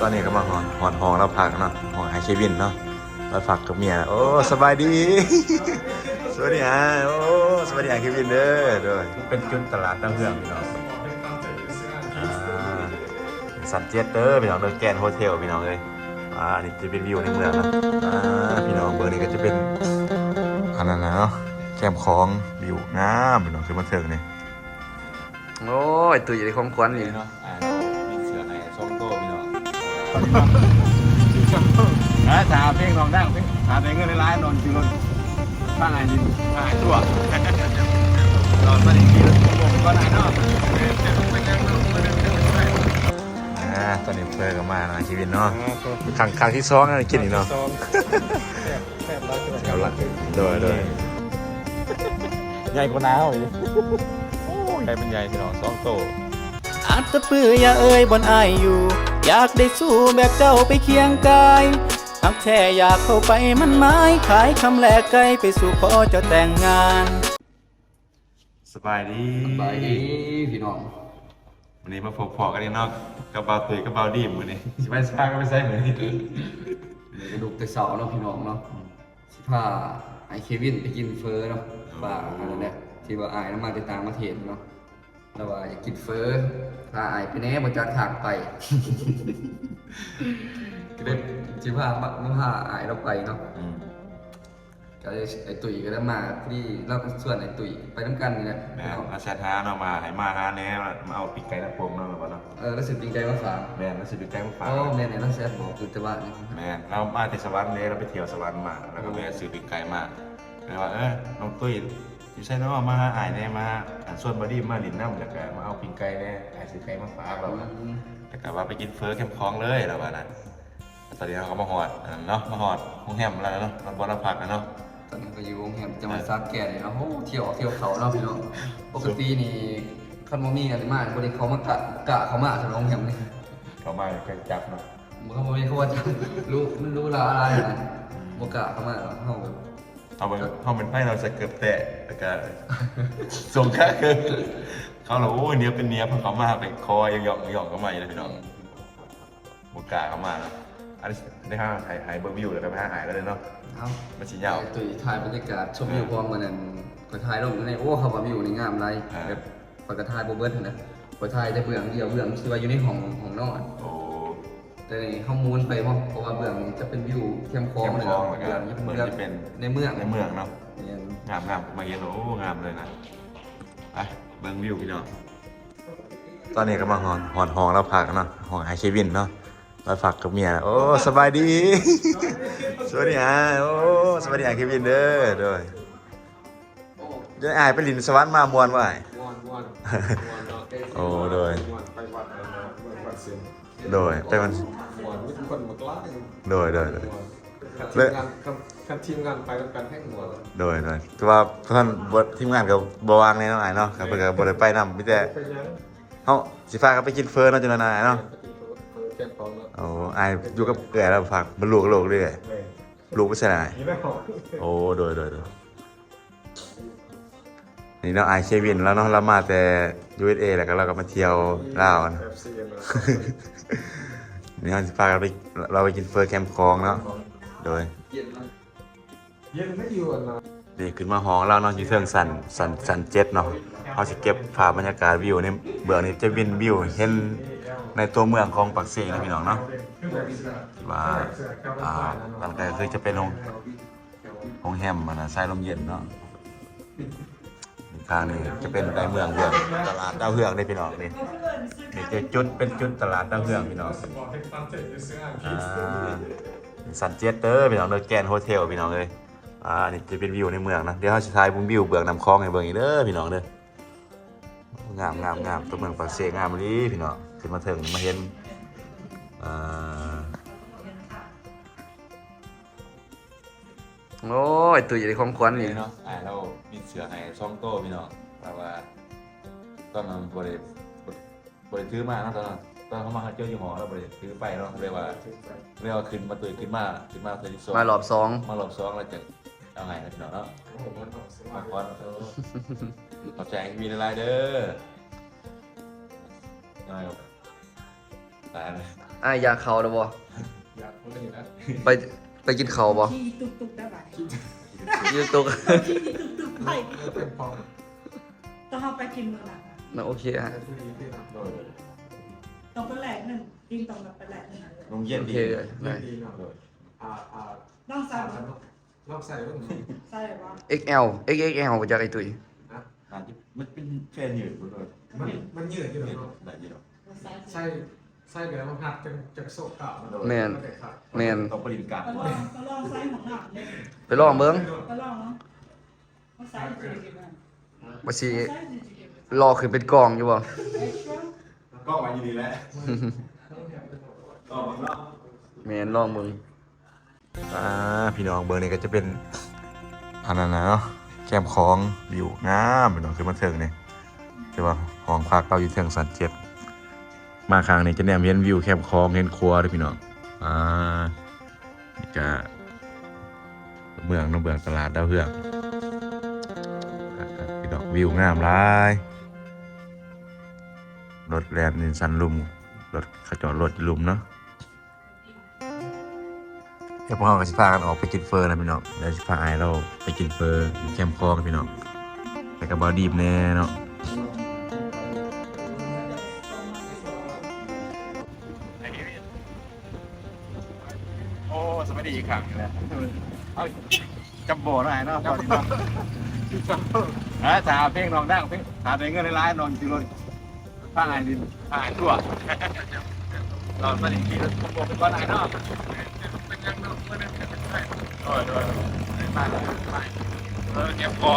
ตอนนี้ก็มาหอนหอนหองแล้วพักเนาะหองไอเควินเนาะแล้วฝากกับเมียโอ้สบายดี สวัสดีอะโอ้สวัสดีไอเควินเด้อด้วยเป็นจุดตลาดตั้งเพื่องพี่น้องอ่าสันเจ็ดเด้อพี่น้องเด้อแกรนด์โฮเทลพี่น้องเลยอ่านี่จะเป็นวิวในเมืองนะอ่าพี่น้องเบอร์นี้ก็จะเป็นอันนั้นนะเนาะแคมป์ของวิวงามพี่น้องคือมาเถิงนี่โอ้ยตุยในความควันนี่เนาะอ่ามีเสือไอ้ส้มโตพี่ น้องนะถามเพลงลองได้เพลงถามเพลงเงินในร้านนอนจิรถบ้านไหนดินบ้านไหนตัวนอนมาดีกี่รถบ้านไหนเนาะอ่าตอนนี้เพลินกันมานะชีวิตเนาะครั้งครั้งที่สองนะกินอีกเนาะซองแซ่บแซ่บร้อยตัวเอาละโดยโดยใหญ่กว่าน้าอีกโอ้ใหญ่เป็นใหญ่พี่น้องสองโต อาจจะปื้ออย่าเอ่ยบนอายอยู่ อยากได้สู้แบบเจ้าไปเคียงกายหักแท้อยากเข้าไปมันไม้ขายคำแลกไกลไปสู่ขอเจ้าแต่งงานสบายดีไปดีพี่น้องวันนี้มาพบพอกันเนาะกระเป๋าตุยกระเป๋าดีมมือนี้สิไปสปาก็ไปใส่มือนี้กระดูกแต่เสาเนาะพี่น้องเนาะสิพาไอเควินไปกินเฟอร์เนาะป่าอันนั้นแหละที่ว่าอายน้ำมาติดตามมาเทศเนาะ แล้วว่าอยากกินเฟอร์พาอายไปแน่บนจากทางไป ก็เลยสิพามาพาอายเราไปเนาะอืมก็เลยไอตุ๋ยก็ได้มาพอดีเราก็ส่วนไอตุ๋ยไปน้ำกันนี่แหละแม่อาชาท้าเนาะมาให้มาหาแน่มาเอาปีกไก่น้ำโป่งเนาะแบบเนาะเออรู้สึกดีใจมากฝากแม่รู้สึกปีกไก่มาฝากโอ้แม่เนี่ยน้องแซ่บบอกคือแต่ว่าเนี่ยแม่เรามาที่สวรรค์เนี่ยเราไปเที่ยวสวรรค์มาแล้วก็แม่ซื้อปีกไก่มาเลยว่าเออน้องตุ้ย อยู่ใช่เนาะมาหาอายแน่มาอันส่วนบอดี้มาลินน้ำแล้วก็มาเอาปีกไก่แน่อายซื้อไก่มาฝากเราอะแต่กลับว่าไปกินเฟอร์เข้มคลองเลยแล้วว่านั้นตอนนี้เขามาหอดอันนั้นเนาะมาหอดห้องแฮมแล้วเนาะมันบอลพักนะเนาะตอนนี้ก็อยู่โรงแรมจังหวัดสระแก่เลยเนาะโอ้เที่ยวเที่ยวเขาเนาะพี่น้องปกตินี่คันบ่มีอะไรมากบ่ได้เขามากะกะเขามาสำหรับโรงแรมนี่เขามาเคยจับเนาะบ่เขาบ่มีเขาว่าจะรู้มันรู้ละอะไรนะบ่กะเขามาหรอกเฮาแบบ เอาไปเขาเป็นไพ่เราจะเกือบแตะแล้วก็ส่งค่าเกินเขาเราโอ้ยเนี้ยเป็นเนี้ยเพราะเขามาเป็นคอยังหยอกหยอกเขามาอยู่เลยพี่น้องบกล้าเขามาเนาะอันนี้ได้ห้าหายหายเบอร์วิวแล้วก็ไปห้าหายแล้วเลยเนาะเอ้ามันชิ้นยาวตุยถ่ายบรรยากาศชมวิวพร้อมกันนั่นก็ถ่ายลงในโอ้เขาว่าวิวนี่งามหลายอ่าแบบปกติถ่ายบ่เบิดหั่นนะก็ถ่ายแต่เบื้องเดียวเบื้องที่ว่าอยู่ในห้องห้องนอนโอ้ แต่นี่ข้อมูลไปเพราะเพราะว่าเบื้องนี้จะเป็นวิวเข้มคลองเข้มเลยคลองเบื้องนี้เป็นเหมือนเบื้องจะเป็นในเมืองในเมืองเนาะเนี่ยงามงามมาเย็นโอ้งามเลยนะไปเบิ้งวิวพี่น้องตอนนี้ก็มาหอนหอนหองแล้วพักเนาะหองไอเควินเนาะแล้วฝากกับเมียโอ้สบายดีสวัสดีอะโอ้สวัสดีอะเควินเด้อด้วยเดี๋ยวอายไปลินสวรรค์มามวนว่าอ้ายม้วนม้วนม้วนเนาะโอ้โดยม้วนไปวัดอะไรนะวัดเสียงโดยไปมันม้วนมีคนมากล้า โดยโดยโดยคันทีมงานคันทีมงานไปแล้วกันแห้งหัวโดยโดยแต่ว่าท่านบททีมงานกับบวางในน้องอายเนาะครับเพื่อนกับบได้ไปนำมิแต่ไปยังเฮาสิฟ้าก็ไปกินเฟอร์เนาะจุลนายเนาะแก้ของเนาะโอ้อายอยู่กับเกลือแล้วฝากบรรลุกับโลกเรื่อยลูกไม่ใช่นาย นี่ไม่หอมโอ้โดยโดยโดยนี่เนาะไอายเควินแล้วเนาะเรามาแต่ USA แล้วก็เราก็มาเที่ยวลาวนะ เอฟซีเนาะนี่ เราสิพากันไปเราไปกินเฟอร์แคมป์คลองเนาะโดยเย็นนะเย็นไม่อยู่อะนะนี่ขึ้นมาห้องเราเนาะอยู่เทิงสันสันสันเจ็ดเนาะเขาสิเก็บภาพบรรยากาศวิวในเบื้องนี้จะวินวิวเห็นในตัวเมืองของปักเซนะพี่น้องเนาะว่าอ่าหลังจากคือจะเป็นโรงโรงแฮมมันนะใส่ลมเย็นเนาะอีกทางนี้จะเป็นในเมืองเมืองตลาดดาวเฮืองได้พี่น้องนี่ นี่จะจุดเป็นจุดตลาดดาวเฮืองพี่น้องอ่าสันเจ็ดเด้อพี่น้องเด้อแกรนด์โฮเทลพี่น้องเลยอ่านี่จะเป็นวิวในเมืองนะเดี๋ยวเขาจะถ่ายบุ้มวิวเบืองนำคลองให้เบิ่งอีกเด้อพี่น้องเด้องามงามงามตัวเมืองปากเสงามลีพี่น้องขึ้นมาถึงมาเห็นอ่าโอ้ยตุยในความควันนี่เนาะอ่าเรามีเสือให้ช่องโตพี่น้องแต่ว่าตอนนั้น บริบริถือมาเนาะตอนนั้นตอนเขามาหาเจ้าอยู่หอเราบริถือไปเนาะเรียกว่าเรียกว่าขึ้นมาตุยขึ้นมาขึ้นมาเทอที่สองมารอบสองมารอบสองแล้วจะเอาไงนะพี่น้องเนาะมาก่อนขอบใจมีอะไรเด้อยังไงครับตายเลยอ้ายอยากเขาแล้วบ่อยากคนอื่นนะไปไปกินเขาบ่ขี่ตุกตุกได้ไหมยืนตุกขี่ตุกตุกไปเป็นฟองต้องเอาไปกินมื้อหลั งนะโอเคฮะที่ดีที่ทำโดยต้องไปแหลกหนึ่งยิงต้องแบบไปแหลกหนึ่งโรงเย็นโอดีเคเลยได้ดีเนาะโดยอ่าอ่าต้องใส่ลองใส่บ้างใส่ว่า XL XXL บ่จักไอ้ตุ้ยมันเป็นแค่ยืดคุณเลยมันมันยืดอยู่เนาะได้ยืดใส่ใช่ใช่เดี๋ยวมันหักจังจังโซ่เก่าแม่นแม่นต้องปริมการก็ลองก็ลองใส่ของหนักเลยไปลองเบิ่งก็ลองเนาะก็ใส่สี่สิบนะบ่สิใส่สี่สิบ รอขึ้นเป็นกองอยู่บ่เอ็กซ์ตร้าก็มายินดีแล้วก็มาเนาะแม่นลองเบิ่งอ่าพี่น้องเบอร์นี้ก็จะเป็นอันนั้นนะเนาะแคมคลองวิวงามพี่น้องคือมันเถิงนี่คือว่าห้องพักเราอยู่เทิงสันเจ็ดมาครั้งนี้จะแนมเห็นวิวแคมคลองเห็นครัวด้วยพี่น้องอ่านี่ก็เมืองเน้องเบืองตลาดดาวเฮืองอ่าพี่น้องวิวงามหลาย รถแลนนินสันลุมรถขจรรถลุมเนาะเดี๋ยวพวกเราก็สิพากันออกไปกินเฟอร์นะพี่น้องเดี๋ยวสิพาไอายเราไปกินเฟอร์อยู่แคมป์คลองกันพี่น้องไปกับบอดีมแน่เนาะโอ้สวัสดีอีกครั้งนะเอาจำโบหน่อยเนาะตอนนี้เนาะอ่าถามเพลงน้องดังเพลงถามเพลงเงินในร้านนอนจิรน ผ้าไอ้ดินผ้าไอ้ทั่วเราสวัสดีที่เราบอกเป็นก้อนไอ้เนาะโอ้ยโดยมาไปเออเก็บขอ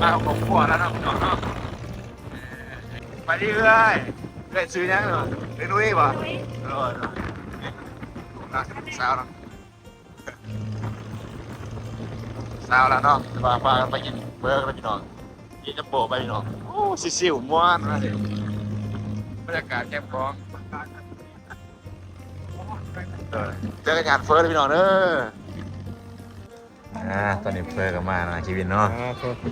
มาเอาของขวดแล้วเนาะพี่น้องเนาะไปดิเอ้ยเอ้ยซื้อยังเหรอเรนุ้ยป่ะเออนะสาวเนาะสาวแล้วเนาะพาพากไปกินเบอร์กันพี่น้องกินจะโบไปพี่น้องโอ้ซิ่วม้วนนะ บรรยากาศแคมป์ของเออเจอกันงานเฟิร์สเลยพี่น้องเด้ออ่าตอนนี้เพื่อกันมาเนาะชีวิตเนาะ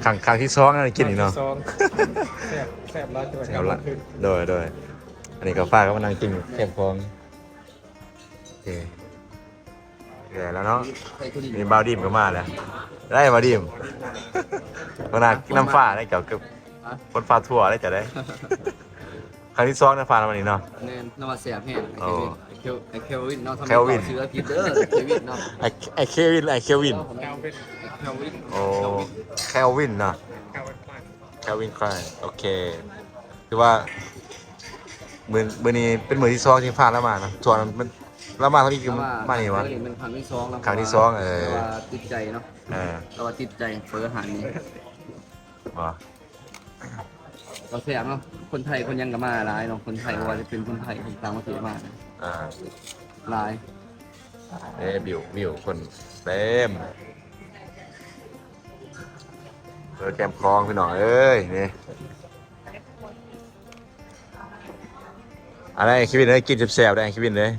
ครั้งครั้งที่สองนะกินอีกเนาะ ซองแซ่บแซ่บร้านจังหวัดแถวละโดยโดยอันนี้ก็ฟ้าก็มานั่งกินเข้มฟองโอเคเหนื่อยแล้วเนาะใส่คนนี้มีบาวดิมก็มาแล้วได้บาวดิมคนน่ะน้ำฟ้าได้เกี่ยวกับคนฟ้าทั่วได้จะได้ ครั้งที่สองนะฟ้าแล้ววันนี้เนาะ แน่นนว่าแซ่บแห้งโอ้ไอ้เควินไอ้เควินเนาะทำเควินชื่อผิดเด้อเควินเนาะไอไอเควินไอเควิน แก้วเป็นเควินโอ้แคลวินเนาะแก้วเป็นมากแคลวินคลายโอเค คือว่า มือมือนี้เป็นมือที่สองที่ผ่านแล้วมานะส่วนมันแล้วมาเท่านี้คือมานี่วะ เควิเป็นครั้งที่สองแล้วครั้งที่สองเออ แต่ว่าติดใจเนาะเออแต่ว่าติดใจเฟอร์อาหารนี้บ่ เราแซ่บเนาะคนไทยคนยังก็มาหลายเนาะคนไทยว่าจะเป็นคนไทยคนต่างประเทศมาอ่าหลายเอ้บิวบิวคนเต็มเออแกมคลองพี่หน่อยเอ้ยนี่อะไรคิวินเลยกินแซ่บๆได้คิวินเลย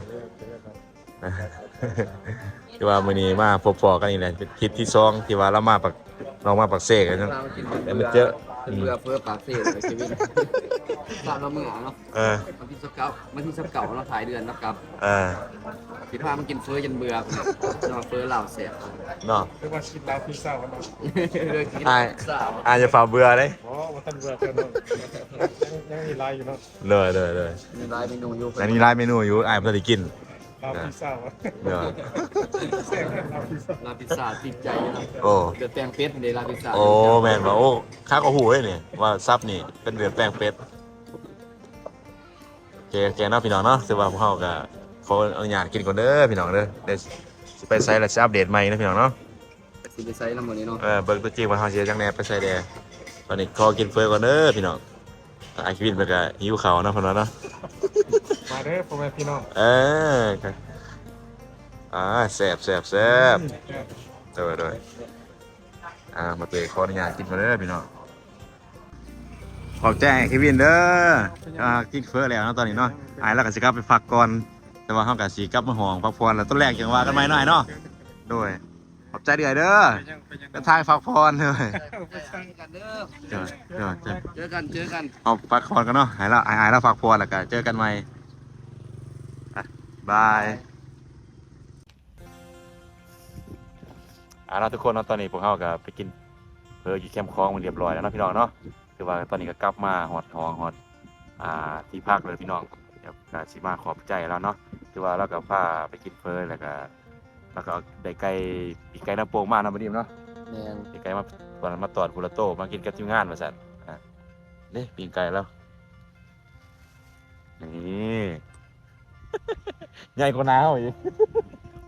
คือว่ามื้อนี้มาพบพอกันนี่แหละเป็นคลิปที่สองที่ว่าเรามาปักเรามาปักเสกกันเนาะเรากินแต่มันเจอ เป็นเบื่อเฟอร์ปากเซ่เลยเควินตามเราเมื่อเนาะเออวันที่สักเก้าวันที่สักเก่าเราถ่ายเดือนนะครับเออคิดว่ามันกินเฟอร์จนเบื่อเนาะเฟอร์เหล่าแซ่บเนาะเรียกว่าชิดดาวพิซซ่าวันนั้นเลยกินอ่าสาวอาจจะฝ่าเบื่อเลยอ๋อวันทันเบื่อเกินเนาะยังมีลายอยู่เนาะเลยเลยเลยมีลายเมนูอยู่อันนี้ร้านเมนูอยู่อ่านเพื่อได้กิน ดาวพิซซ่าวะเนาะ แซ่บดาวพิซซ่าลาพิซซ่าติดใจเนาะโอ้ เดือดแป้งเป็ดในลาพิซซ่าโอ้แมนว่าโอ้ข้าก็หูเลยนี่ว่าซับนี่เป็นเดือนแป้งเป็ดโอเคโอเคเนาะพี่น้องเนาะถือว่าพวกเขาก็ขออนุญาตกินก่อนเด้อพี่น้องเด้อเดี๋ยวสิไปไซต์แล้วจะอัปเดตใหม่นะพี่น้องเนาะสิไปไซส์น้ำมันนี้เนาะ เออเบิ่งตัวจริงว่าเขาสิจังแหน่ไปไซต์แดตอนนี้ขอกินเฟอร์ก่อนเด้อพี่น้องไอคิวินไปก็หิวข้าวเนาะพี่น้องเนาะ มาเด้อพ่อแม่พี่น้องเออครับอ่าแซ่บแซ่บแซ่บเด้อเด้ออ่ามาเตะขออนุญาตกินก่อนเด้อพี่น้องขอบแจ้งให้เควินเด้ออ่ากินเฟอแล้วนะตอนนี้เนาะอายแล้วก็สิกลับไปพักก่อนแต่ว่าเฮาก็สิกลับมาห้องพักผ่อนแล้วต้นแรกจังว่ากันใหมหน่อยเนาะโดยขอบใจเดือยเด้อไปยังไปยังกระทายพักผ่อนเลยเจอกันเด้อเดี๋ยเดี๋ยวเดี๋ยวเจอกันเจอกันเอาพักผ่อนกันเนาะหายแล้วหายแล้วพักผ่อนแล้วก็เจอกันใหม่ บายอ่าเราะทุกคนเนาะตอนนี้พวกเขาก็ไปกินเพออยู่แคมป์คลองมันเรียบร้อยแล้วเนาะพี่น้องเนาะคือว่าตอนนี้ก็กลับมาหอดทองหอดอ่าที่พักเลยพี่น้องเดี๋ยวก็สิมาขอบใจแล้วเนาะคือว่าเราก็พาไปกินเพอแล้วก็แล้วก็เอาได้ไก่ปีกไก่น้ำโป่งมาเนาะมาดิมเนาะแม่นปีกไก่มาตอนนั้นมาตอดคุระโตมากินกับทีมงานมาสั่นอะเด้ปีกไก่แล้ว ใหญ่กว่าน้าเขาอีก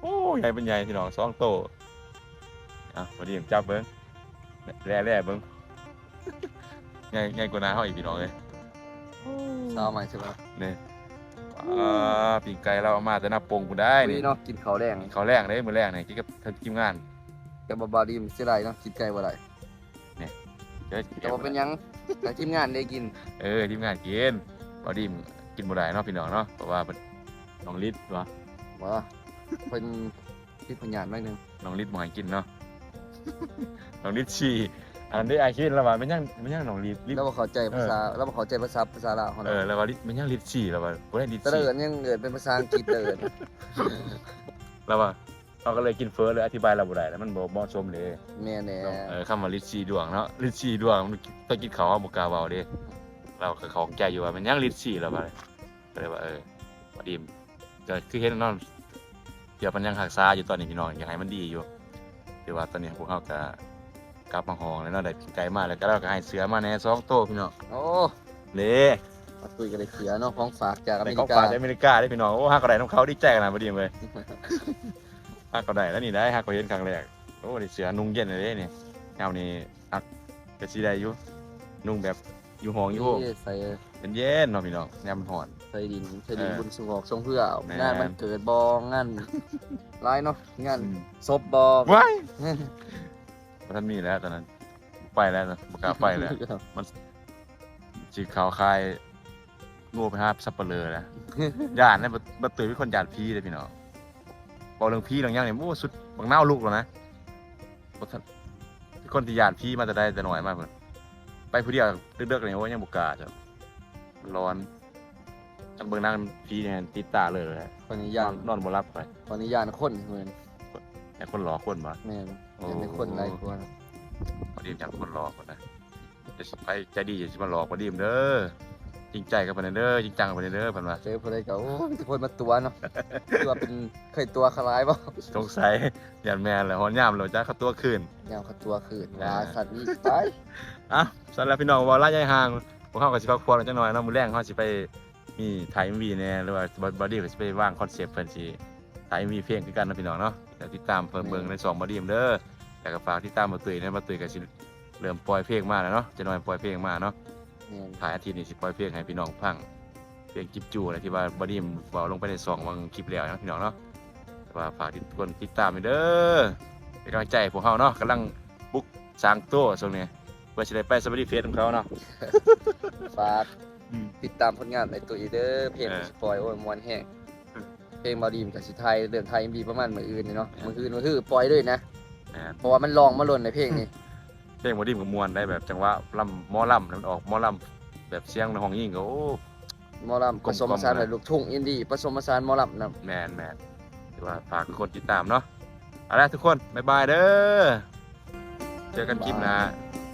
โอ้ใหญ่เป็นใหญ่พี่น้องสองโตอะมาดิมจับเบิ้งแร่แร่เบิ้งใหญ่ใหญ่กว่าน้าเขาอีกพี่น้องเลยเช้าใหม่ใช่ไหมนี่อ่าปีกไก่เราเอามาแต่หน้าโป่งกูได้นี่นี่เนาะกินข้าวแดงเขาแรกเลยมือแรกเนี่ยกินกับทีมงานกับบาบาดีมสิไรเนาะกินไก่บ่ได้เดี๋ยวแต่ว่าเป็นหยังแต่ทีมงานได้กิน เออทีมงานกินบอดี้มกินบ่ได้เนาะพี่น้องเนาะเพราะว่าเป็น น้องลิศวะบ่เป็นพิพยานหน่อยหนึงน้องลิศบ่ให้กินเนาะ น้องลิศฉี่อันนั้นได้ไอคิดแล้วว่ามันยังมันยังน้องลิศลิศแล้วบ่เข้าใจภาษาแล้วบ่เข้าใจภาษาภาษาลาวเขาเอเนาะอแล้วว่าลิศมันยังลิศฉี่แล้วว่าบ่ได้ลิศแต่ฉี่เอิ้นยังเอิ้นเป็นภาษาอังกฤษเด้อแล้วว่าเราก็เลยกินเฟ้อเลยอธิบายเราบ่ได้แล้วมันบ่เหมาะสมเลย แม่แน่เออคำว่าลิศฉี่ดวงเนาะลิศฉี่ดวงมันต้องกินข้าวเอาบ่กล้าเว้าเด้เราก็ของใจอยู่ว่ามันยังลิศฉี่แล้วว่าก็เลยว่าเออบอดี้ม ก็คือเห็นเนาะเดี๋ยวมันยังหักษาอยู่ตอนนี้พี่น้องอยากให้มันดีอยู่แต่ว่าตอนนี้พวกเขาก็กลับมาห้องแล้วเนาะได้กินไก่มาแล้วก็เราก็ให้เสือมาแหน่สองโตวพี่น้องโอ้เล่มาคุยกันได้เสียเนาะของฝากจากอแต่เมริเขากาฝากจากอเมริกาได้พี่น้องโอ้ฮักก็ได้น้องเขาดีใจขนาดพอดีเลยฮักก็ได้แล้วนี่ได้ฮักก็เห็นครั้งแรกโอ้ได้เสือนุ่งเย็นเลยนี่แนวนี้อักก็สิได้อยู่นุ่งแบบอยู่ห้องอยู่นี่ใส่ เป็นเย็นเนาะพี่น้องแนวมันร้อนใส่ดินใส่ดินเออบุญสงอกทรงเพื่อแม่งานมันเกิดบองานร้ายเนาะงานอืมศพบอว้ายท่านมีแล้วตอนนั้น ไปแล้วนะประกล้าศไปแล้วสีขาวคายงูไปหาสับเปลือนะญาติเนี่ยบัตื่นเป็นคนญาติพี่เลยพี่น้องบอกเรื่องพี่เรื่องหยังเนี่ยโอ้สุดบางเน่าลูกแล้วนะบ่ทันเป็นคนที่ญาติพี่มาแต่ได้แต่น้อยมากเพิ่นไปผู้เดียวเลือกๆเลยโอ้ยังบุกล้าจ้ะมัน ร้อนจังเบิ่งนั่งพี่เนี่ยติดตาเลยแหละคนนี้นยาอนนนอนบ่หลับไปคนนี้ยานคนเหมือนแต่คนรอคนบ่แม่นโอ้เป็นคนหลายคนพอดีจังคนรอคนนะจะสิไปใจดีจะสิมาหลอกพอดีมเด้อจริงใจกับเพิ่นเด้อจริงจังกับเพิ่นเด้อเพิ่นว่าเจอคนใดก็โอ้ยทุกคนมาตัวเนาะตัวเป็นเคยตัวคล้ายบ่สงสัยยันแม่นแหละฮอนยามเราจะเข้าตัวคืนยามเขาตัวคืนอ่าลาสัตว์นี่ตายอะสำหรับพี่น้องว่าระยะห่างพ วกเขาก็สิพักผ่อนจังหน่อยเนาะมื้อแรงเขาสิไปมีถ่าย MV แน่หรือว่าบอดี้ก็สิไปวางคอนเซปต์เพิ่นสิถ่าย MV เพลงคือกันเนาะพี่น้องเนาะเดี๋ยวติดตามเพิ่นเบิ่งใน2บอดี้เด้อแล้วก็ฝากติดตามมาตุยนะมาตุยก็สิเริ่มปล่อยเพลงมาแล้วเนาะจะหน่อยปล่อยเพลงมาเนาะแม่นถ่ายอาทิตย์นี้สิปล่อยเพลงให้พี่น้องฟังเพลงจิบจูอะไรที่ว่าบอดี้เว้าลงไปในสองวังคลิปแล้วนะพี่น้องเนาะแต่ว่าฝากทุกคนติดตามด้วยเด้อเป็นกำลังใจให้พวกเขาเนาะกำลังบุกสร้างตัวช่วงนี้ เพื่อจะได้ไปสวัสดีเฟสของเขาเนาะ ฝากอืมติดตามผลงานในตัวอีเด้อเพลงเออสปอยโอ้ยมวนแห้งอืมเพลงบอดีมกับสิไทยเดือนไทยมีประมาณมื้ออื่นนี่เนาะมื้ออื่นก็คือปล่อยเลยนะแม่นเพราะว่ามันลองมาหล่นในเพลงนี้เพลงบอดี้กับมวนได้แบบจังหวะลำหมอลำแล้วมันออกหมอลำแบบเสียงในห้องยิ่งก็โอ้ หมอลำผสมผสานกับลูกทุ่งอินดี้ผสมผสานหมอลำนำแมนแมนถือว่าฝากทุกคนติดตามเนาะเอาละทุกคน บ๊ายบายเด้อ เจอกันคลิปหนะบ